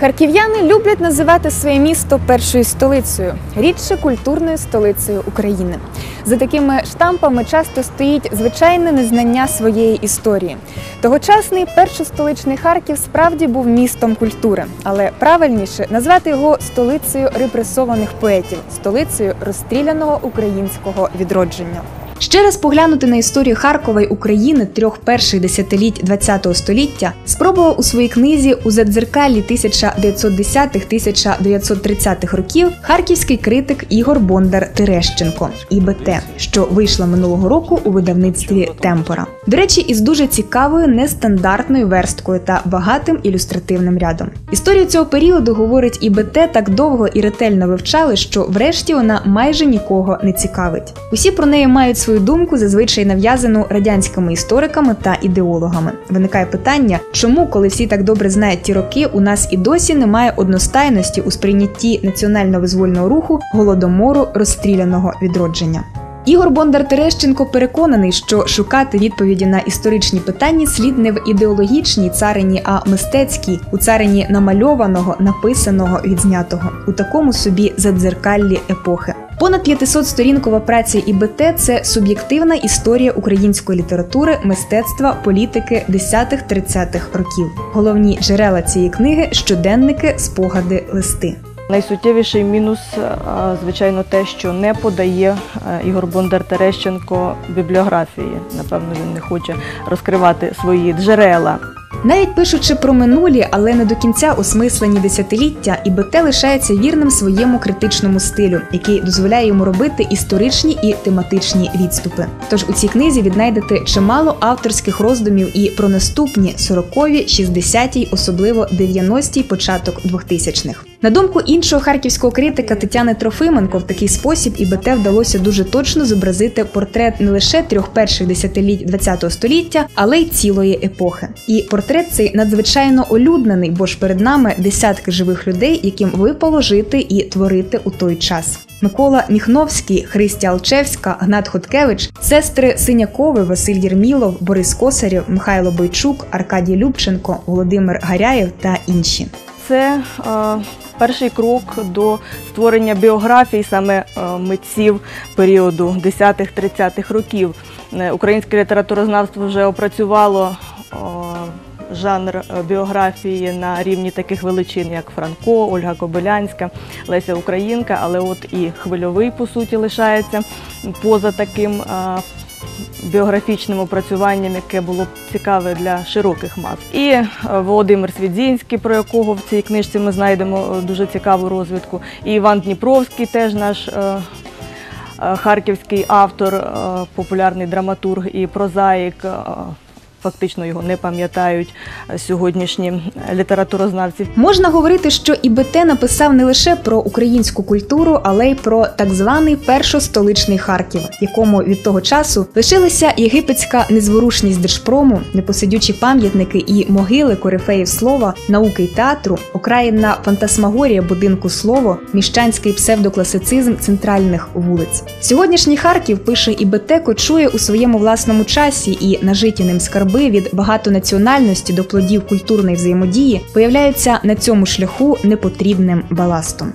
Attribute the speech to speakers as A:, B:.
A: Харків'яни люблять називати своє місто першою столицею, рідше культурною столицею України. За такими штампами часто стоїть звичайне незнання своєї історії. Тогочасний першостоличний Харків справді був містом культури, але правильніше назвати його столицею репресованих поетів, столицею розстріляного українського відродження. Ще раз поглянути на історію Харкова й України трьох перших десятиліть ХХ століття спробував у своїй книзі у задзеркалі 1910-1930-х років харківський критик Ігор Бондар Терещенко ІБТ, що вийшла минулого року у видавництві Темпора. До речі, із дуже цікавою нестандартною версткою та багатим ілюстративним рядом. Історію цього періоду говорить ІБТ так довго і ретельно вивчали, що врешті вона майже нікого не цікавить. Усі про неї мають свою думку, зазвичай нав'язану радянськими істориками та ідеологами. Виникає питання, чому, коли всі так добре знають ті роки, у нас і досі немає одностайності у сприйнятті національно-визвольного руху голодомору розстріляного відродження. Ігор Бондар Терещенко переконаний, що шукати відповіді на історичні питання слід не в ідеологічній царині, а мистецькій у царині намальованого, написаного, відзнятого у такому собі задзеркаллі епохи. Понад 500 сторінкова праця ІБТ це суб'єктивна історія української літератури, мистецтва, політики 10-30-х років. Головні джерела цієї книги щоденники, спогади, листи.
B: Найсуттєвіший мінус, е, звичайно, те, що не подає е, Ігор Бондар Терещенко бібліографії. Напевно, він не хоче розкривати свої джерела.
A: Навіть пишучи про минулі, але не до кінця осмислені десятиліття, ІБТ лишається вірним своєму критичному стилю, який дозволяє йому робити історичні і тематичні відступи. Тож у цій книзі віднайдете чимало авторських роздумів і про наступні 40-ві, 60-ті, особливо 90-ті початок 2000-х. На думку іншого харківського критика Тетяни Трофименко, в такий спосіб ІБТ вдалося дуже точно зобразити портрет не лише трьох перших десятиліть ХХ століття, але й цілої епохи. І портрет цей надзвичайно олюднений, бо ж перед нами десятки живих людей, яким випало жити і творити у той час. Микола Міхновський, Христя Алчевська, Гнат Хоткевич, сестри Синякови, Василь Єрмілов, Борис Косарєв, Михайло Бойчук, Аркадій Любченко, Володимир Гаряєв та інші.
B: Це е, перший крок до створення біографій саме е, митців періоду 10-30-х років. Е, Українське літературознавство вже опрацювало жанр е, біографії на рівні таких величин, як Франко, Ольга Кобилянська, Леся Українка, але от і хвильовий, по суті, лишається поза таким. е, Біографічним опрацюванням, яке було б цікаве для широких мас, і е, Володимир Свідзінський, про якого в цій книжці ми знайдемо дуже цікаву розвідку, і Іван Дніпровський, теж наш харківський автор, популярний драматург і прозаїк. Е, Фактично його не пам'ятають е, сьогоднішні літературознавці.
A: Можна говорити, що ІБТ написав не лише про українську культуру, але й про так званий першостоличний Харків, якому від того часу лишилися єгипетська незворушність держпрому, непосидючі пам'ятники і могили корифеїв слова, науки й театру, окраїнна фантасмагорія будинку слово, міщанський псевдокласицизм центральних вулиць. Сьогоднішній Харків пише ІБТ кочує у своєму власному часі і нажиті ним скарби від багатонаціональності до плодів культурної взаємодії появляються на цьому шляху непотрібним баластом.